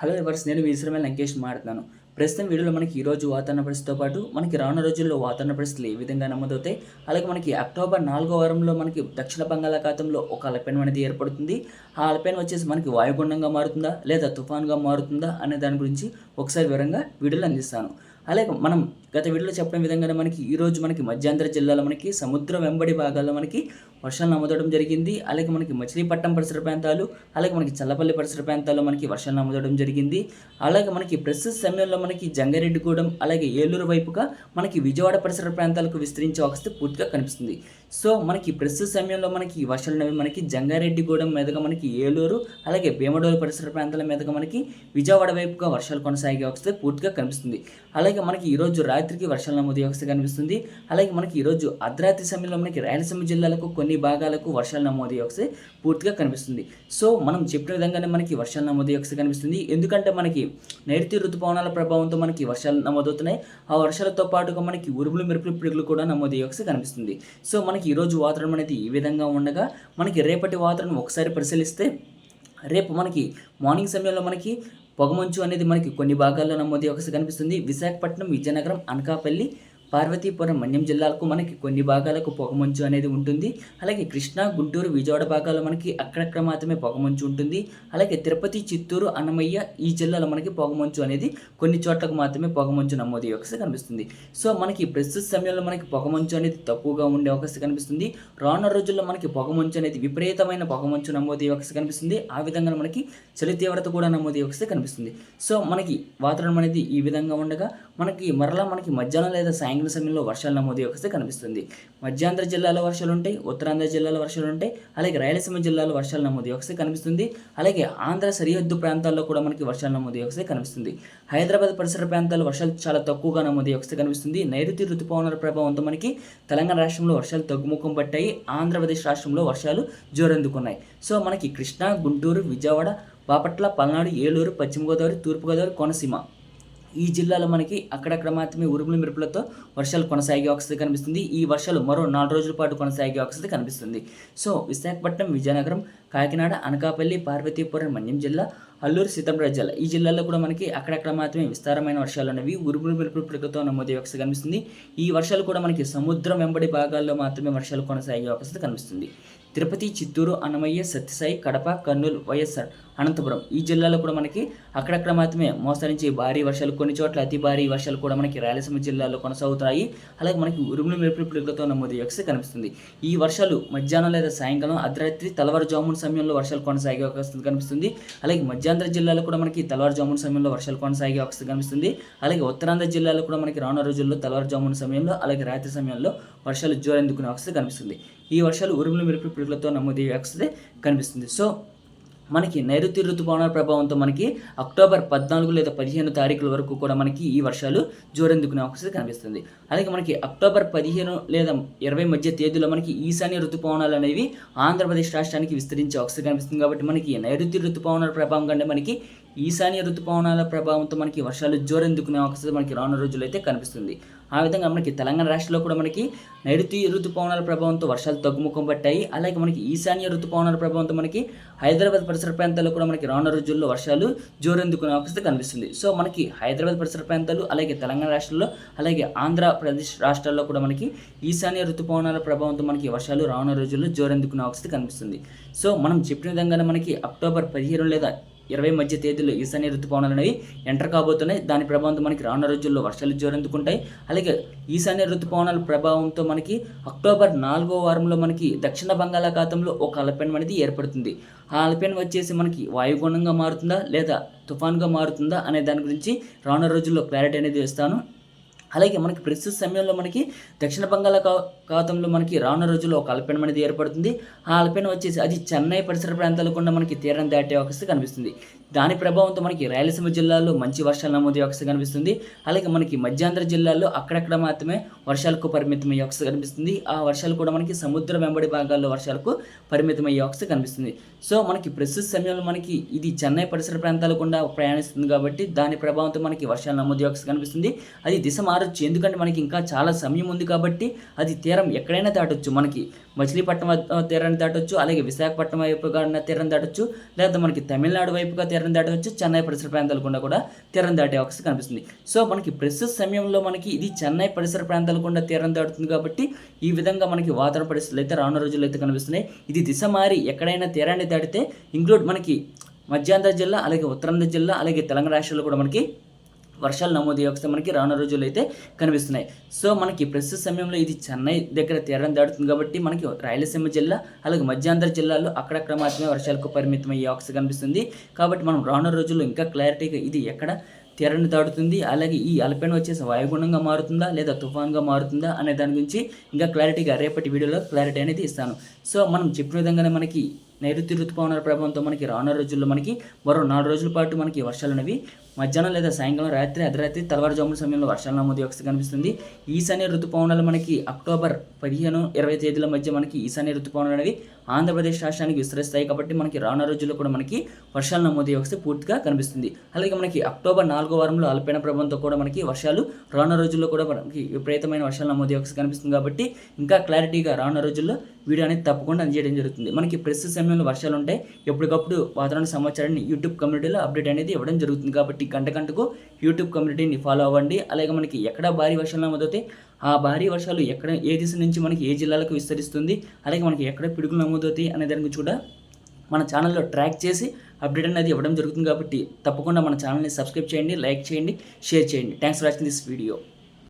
Hello ఎవర్స్ నేను విశ్రమే లంకేష్ మాట్లాడుతున్నాను. ప్రస్తుతం వీడియోలో మనకి ఈరోజు వాతావరణ పరిస్థితితో పాటు మనకి రానున్న రోజుల్లో వాతావరణ పరిస్థితులు ఏ విధంగా నమోదవుతాయి? అలాగే మనకి అక్టోబర్ నాలుగో వారంలో మనకి దక్షిణ బంగాళాఖాతంలో ఒక అల్పపీడనం అనేది ఏర్పడుతుంది. ఆ అల్పపీడనం వచ్చేసి మనకి వాయుగుండంగా మారుతుందా లేదా తుఫాన్గా మారుతుందా అనే దాని గురించి ఒకసారి వివరంగా వీడియోలో అందిస్తాను. అలాగే మనం గత వీడియోలో చెప్పిన విధంగానే మనకి ఈరోజు మనకి మధ్యాంధ్ర జిల్లాలో మనకి సముద్రం వెంబడి భాగాల్లో మనకి వర్షాలు నమోదవడం జరిగింది. అలాగే మనకి మచిలీపట్నం పరిసర ప్రాంతాలు అలాగే మనకి చల్లపల్లి పరిసర ప్రాంతాల్లో మనకి వర్షాలు నమోదవడం జరిగింది. అలాగే మనకి ప్రస్తుత సమయంలో మనకి జంగారెడ్డిగూడెం అలాగే ఏలూరు వైపుగా మనకి విజయవాడ పరిసర ప్రాంతాలకు విస్తరించే అవకాశం పూర్తిగా కనిపిస్తుంది. సో మనకి ప్రస్తుత సమయంలో మనకి వర్షాలు అనేవి మనకి జంగారెడ్డిగూడెం మీదుగా మనకి ఏలూరు అలాగే భీమడోలు పరిసర ప్రాంతాల మీదుగా మనకి విజయవాడ వైపుగా వర్షాలు కొనసాగే అవకాశం పూర్తిగా కనిపిస్తుంది. అలాగే మనకి ఈరోజు రాత్రికి వర్షాలు నమోదు అవకాశం కనిపిస్తుంది. అలాగే మనకి ఈరోజు అర్ధరాత్రి సమయంలో మనకి రాయలసీమ జిల్లాలకు కొన్ని కొన్ని భాగాలకు వర్షాలు నమోదు ఒకసారి పూర్తిగా కనిపిస్తుంది. సో మనం చెప్పిన విధంగానే మనకి వర్షాలు నమోదు ఒకసారి కనిపిస్తుంది. ఎందుకంటే మనకి నైరుతి ఋతుపవనాల ప్రభావంతో మనకి వర్షాలు నమోదవుతున్నాయి. ఆ వర్షాలతో పాటుగా మనకి ఉరుములు మెరుపులు పిడుగులు కూడా నమోదు ఒకసారి కనిపిస్తుంది. సో మనకి ఈరోజు వాతావరణం అనేది ఈ విధంగా ఉండగా మనకి రేపటి వాతావరణం ఒకసారి పరిశీలిస్తే రేపు మనకి మార్నింగ్ సమయంలో మనకి పొగమంచు అనేది మనకి కొన్ని భాగాల్లో నమోదు ఒకసారి కనిపిస్తుంది. విశాఖపట్నం విజయనగరం అనకాపల్లి పార్వతీపురం మన్యం జిల్లాలకు మనకి కొన్ని భాగాలకు పొగమంచు అనేది ఉంటుంది. అలాగే కృష్ణా గుంటూరు విజయవాడ భాగాల్లో మనకి అక్కడక్కడ మాత్రమే పొగమంచు ఉంటుంది. అలాగే తిరుపతి చిత్తూరు అన్నమయ్య ఈ జిల్లాలో మనకి పొగమంచు అనేది కొన్ని చోట్లకు మాత్రమే పొగమంచు నమోదు అవకాశం కనిపిస్తుంది. సో మనకి ప్రస్తుత సమయంలో మనకి పొగమంచు అనేది తక్కువగా ఉండే అవకాశం కనిపిస్తుంది. రానున్న రోజుల్లో మనకి పొగమంచు అనేది విపరీతమైన పొగమంచు నమోదు అవకాశం కనిపిస్తుంది. ఆ విధంగా మనకి చలి తీవ్రత కూడా నమోదు అవకాశం కనిపిస్తుంది. సో మనకి వాతావరణం అనేది ఈ విధంగా ఉండగా మనకి మరలా మనకి మధ్యాహ్నం లేదా సాయంత్రం సమయంలో వర్షాలు నమోదు అవకాశం కనిపిస్తుంది. మధ్యాంధ్ర జిల్లాలో వర్షాలు ఉంటాయి ఉత్తరాంధ్ర జిల్లాలో వర్షాలు ఉంటాయి అలాగే రాయలసీమ జిల్లాలో వర్షాలు నమోదు అవకాశం కనిపిస్తుంది. అలాగే ఆంధ్ర సరిహద్దు ప్రాంతాల్లో కూడా మనకి వర్షాలు నమోదు అవకాశం కనిపిస్తుంది. హైదరాబాద్ పరిసర ప్రాంతాల్లో వర్షాలు చాలా తక్కువగా నమోదు అవకాశం కనిపిస్తుంది. నైరుతి ఋతుపవనాల ప్రభావంతో మనకి తెలంగాణ రాష్ట్రంలో వర్షాలు తగ్గుముఖం పట్టాయి. ఆంధ్రప్రదేశ్ రాష్ట్రంలో వర్షాలు జోరందుకున్నాయి. సో మనకి కృష్ణా గుంటూరు విజయవాడ బాపట్ల పల్నాడు ఏలూరు పశ్చిమ గోదావరి తూర్పుగోదావరి కోనసీమ. ఈ జిల్లాలో మనకి అక్కడక్కడ మాత్రమే ఉరుములు మెరుపులతో వర్షాలు కొనసాగే అవకాశం కనిపిస్తుంది. ఈ వర్షాలు మరో నాలుగు రోజుల పాటు కొనసాగే అవకాశం కనిపిస్తుంది. సో విశాఖపట్నం విజయనగరం కాకినాడ అనకాపల్లి పార్వతీపురం మన్యం జిల్లా అల్లూరు సీతారామరాజు జిల్లా. ఈ జిల్లాలో కూడా మనకి అక్కడక్కడ మాత్రమే విస్తారమైన వర్షాలు అనేవి ఉరుములు మెరుపులు పిడుగుతో నమోదు వ్యవస్థ కనిపిస్తుంది. ఈ వర్షాలు కూడా మనకి సముద్రం వెంబడి భాగాల్లో మాత్రమే వర్షాలు కొనసాగే అవకాశం కనిపిస్తుంది. తిరుపతి చిత్తూరు అన్నమయ్య సత్యసాయి కడప కర్నూలు వైఎస్ఆర్ అనంతపురం ఈ జిల్లాలో కూడా మనకి అక్కడక్కడ మాత్రమే మోస్తరు నుంచి భారీ వర్షాలు కొన్ని చోట్ల అతి భారీ వర్షాలు కూడా మనకి రాయలసీమ జిల్లాలో కొనసాగుతాయి. అలాగే మనకి ఉరుములు మెరుపులు పిడుగులతో నమోదు వ్యవస్థ కనిపిస్తుంది. ఈ వర్షాలు మధ్యాహ్నం లేదా సాయంకాలం అర్ధరాత్రి తెల్లవారుజామున సమయంలో వర్షాలు కొనసాగే అవకాశం కనిపిస్తుంది. అలాగే మధ్యాంధ్ర జిల్లాలో కూడా మనకి తెల్లవారుజామున సమయంలో వర్షాలు కొనసాగే అవకాశం కనిపిస్తుంది. అలాగే ఉత్తరాంధ్ర జిల్లాలో కూడా మనకి రానున్న రోజుల్లో తెల్లవారుజామున సమయంలో అలాగే రాత్రి సమయంలో వర్షాలు జోరెందుకునే అవకాశం కనిపిస్తుంది. ఈ వర్షాలు ఉరుములు మెరుపు పిడుగులతో నమోదయ్యే అవకాశం కనిపిస్తుంది. సో మనకి నైరుతి ఋతుపవనాల ప్రభావంతో మనకి అక్టోబర్ పద్నాలుగు లేదా పదిహేను తారీఖుల వరకు కూడా మనకి ఈ వర్షాలు జోరెందుకునే అవకాశం కనిపిస్తుంది. అలాగే మనకి అక్టోబర్ పదిహేను లేదా ఇరవై మధ్య తేదీలో మనకి ఈశాన్య ఋతుపవనాలు అనేవి ఆంధ్రప్రదేశ్ రాష్ట్రానికి విస్తరించే అవకాశం కనిపిస్తుంది కాబట్టి మనకి నైరుతి ఋతుపవనాల ప్రభావం కంటే మనకి ఈశాన్య ఋతుపవనాల ప్రభావంతో మనకి వర్షాలు జోరెందుకునే అవకాశం మనకి రానున్న రోజులు అయితే కనిపిస్తుంది. ఆ విధంగా మనకి తెలంగాణ రాష్ట్రంలో కూడా మనకి నైరుతి ఋతుపవనాల ప్రభావంతో వర్షాలు తగ్గుముఖం పట్టాయి. అలాగే మనకి ఈశాన్య ఋతుపవనాల ప్రభావంతో మనకి హైదరాబాద్ పరిసర ప్రాంతాల్లో కూడా మనకి రానున్న రోజుల్లో వర్షాలు జోరెందుకునే అవకాశం కనిపిస్తుంది. సో మనకి హైదరాబాద్ పరిసర ప్రాంతాలు అలాగే తెలంగాణ రాష్ట్రంలో అలాగే ఆంధ్రప్రదేశ్ రాష్ట్రాల్లో కూడా మనకి ఈశాన్య ఋతుపవనాల ప్రభావంతో మనకి వర్షాలు రానున్న రోజుల్లో జోరెందుకునే అవకాశం కనిపిస్తుంది. సో మనం చెప్పిన విధంగానే మనకి అక్టోబర్ పదిహేను లేదా ఇరవై మధ్య తేదీలో ఈశాన్య ఋతుపవనాలు అనేవి ఎంటర్ కాబోతున్నాయి. దాని ప్రభావంతో మనకి రానున్న రోజుల్లో వర్షాలు జోరందుకుంటాయి. అలాగే ఈశాన్య ఋతుపవనాల ప్రభావంతో మనకి అక్టోబర్ నాలుగో వారంలో మనకి దక్షిణ బంగాళాఖాతంలో ఒక అలపెన్ అనేది ఏర్పడుతుంది. ఆ అలపెన్ వచ్చేసి మనకి వాయుగుణంగా మారుతుందా లేదా తుఫాన్గా మారుతుందా అనే దాని గురించి రానున్న రోజుల్లో క్లారిటీ అనేది ఇస్తాను. అలాగే మనకి ప్రస్తుత సమయంలో మనకి దక్షిణ బంగాళాఖాతంలో మనకి రానున్న రోజుల్లో ఒక అల్పీనం అనేది ఏర్పడుతుంది. ఆ అల్పీనం వచ్చేసి అది చెన్నై పరిసర ప్రాంతాలు కూడా మనకి తీరం దాటే అవకాశం కనిపిస్తుంది. దాని ప్రభావంతో మనకి రాయలసీమ జిల్లాలో మంచి వర్షాలు నమోదయ్యే అవకాశం కనిపిస్తుంది. అలాగే మనకి మధ్యాంధ్ర జిల్లాల్లో అక్కడక్కడ మాత్రమే వర్షాలకు పరిమితమయ్యే అవకాశం కనిపిస్తుంది. ఆ వర్షాలు కూడా మనకి సముద్ర వెంబడి భాగాల్లో వర్షాలకు పరిమితమయ్యే అవకాశం కనిపిస్తుంది. సో మనకి ప్రస్తుత సమయంలో మనకి ఇది చెన్నై పరిసర ప్రాంతాలు కూడా ప్రయాణిస్తుంది కాబట్టి దాని ప్రభావంతో మనకి వర్షాలు నమోదు అవకాశం కనిపిస్తుంది. అది దిశ మారు దాటొచ్చు ఎందుకంటే మనకి ఇంకా చాలా సమయం ఉంది కాబట్టి అది తీరం ఎక్కడైనా దాటొచ్చు. మనకి మచిలీపట్నం తీరాన్ని దాటొచ్చు అలాగే విశాఖపట్నం వైపుగా ఉన్న తీరం దాటొచ్చు లేదా మనకి తమిళనాడు వైపుగా తీరం దాటవచ్చు చెన్నై పరిసర ప్రాంతాలు గుండా కూడా తీరం దాటే అవకాశం కనిపిస్తుంది. సో మనకి ప్రస్తుత సమయంలో మనకి ఇది చెన్నై పరిసర ప్రాంతాలు గుండా తీరం దాటుతుంది కాబట్టి ఈ విధంగా మనకి వాతావరణ పరిస్థితులు అయితే రానున్న రోజుల్లో అయితే కనిపిస్తున్నాయి. ఇది దిశ మారి ఎక్కడైనా తీరాన్ని దాటితే ఇంక్లూడ్ మనకి మధ్యాంధ్ర జిల్లా అలాగే ఉత్తరాంధ్ర జిల్లా అలాగే తెలంగాణ రాష్ట్రాల్లో కూడా మనకి వర్షాలు నమోదు వస్తే మనకి రానున్న రోజులు అయితే కనిపిస్తున్నాయి. సో మనకి ప్రస్తుత సమయంలో ఇది చెన్నై దగ్గర తీరం దాటుతుంది కాబట్టి మనకి రాయలసీమ జిల్లా అలాగే మధ్యాంధ్ర జిల్లాలో అక్కడక్కడ మాత్రమే వర్షాలకు పరిమితం అయ్యే అవకాశం కనిపిస్తుంది. కాబట్టి మనం రానున్న రోజుల్లో ఇంకా క్లారిటీగా ఇది ఎక్కడ తీరాన్ని దాటుతుంది? అలాగే ఈ అల్పీన వచ్చేసి వాయుగుణంగా మారుతుందా లేదా తుఫాన్గా మారుతుందా అనే దాని గురించి ఇంకా క్లారిటీగా రేపటి వీడియోలో క్లారిటీ అనేది ఇస్తాను. సో మనం చెప్పిన విధంగానే మనకి నైరుతి ఋతుపవనాల ప్రభావంతో మనకి రానున్న రోజుల్లో మనకి మరో నాలుగు రోజుల పాటు మనకి వర్షాలు అనేవి మధ్యాహ్నం లేదా సాయంకాలం రాత్రి అర్ధరాత్రి తెల్లవారుజామున సమయంలో వర్షాలు నమోదు వ్యవస్థ కనిపిస్తుంది. ఈశాన్య ఋతుపవనాలు మనకి అక్టోబర్ పదిహేను ఇరవై తేదీల మధ్య మనకి ఈశాన్య ఋతుపవనాలు అనేవి ఆంధ్రప్రదేశ్ రాష్ట్రానికి విస్తరిస్తాయి కాబట్టి మనకి రానున్న రోజుల్లో కూడా మనకి వర్షాలు నమోదు వ్యవస్థ పూర్తిగా కనిపిస్తుంది. అలాగే మనకి అక్టోబర్ నాలుగో వారంలో అల్పైన ప్రభావంతో కూడా మనకి వర్షాలు రానున్న రోజుల్లో కూడా మనకి విపరీతమైన వర్షాలు నమోదు వ్యవస్థ కనిపిస్తుంది కాబట్టి ఇంకా క్లారిటీగా రానున్న రోజుల్లో వీడియో అనేది తప్పకుండా అందజేయడం జరుగుతుంది. మనకి ప్రస్తుత సమయంలో వర్షాలు ఉంటాయి. ఎప్పటికప్పుడు వాతావరణ సమాచారాన్ని యూట్యూబ్ కమ్యూనిటీలో అప్డేట్ అనేది ఇవ్వడం జరుగుతుంది కాబట్టి గంట గంటకు యూట్యూబ్ కమ్యూనిటీని ఫాలో అవ్వండి. అలాగే మనకి ఎక్కడ భారీ వర్షాలు నమోదవుతాయి? ఆ భారీ వర్షాలు ఎక్కడ ఏ దిశ నుంచి మనకి ఏ జిల్లాలకు విస్తరిస్తుంది అలాగే మనకి ఎక్కడ పిడుగులు నమోదవుతాయి అనే దాని గురించి కూడా మన ఛానల్లో ట్రాక్ చేసి అప్డేట్ అనేది ఇవ్వడం జరుగుతుంది కాబట్టి తప్పకుండా మన ఛానల్ని సబ్స్క్రైబ్ చేయండి లైక్ చేయండి షేర్ చేయండి. Thanks for watching this video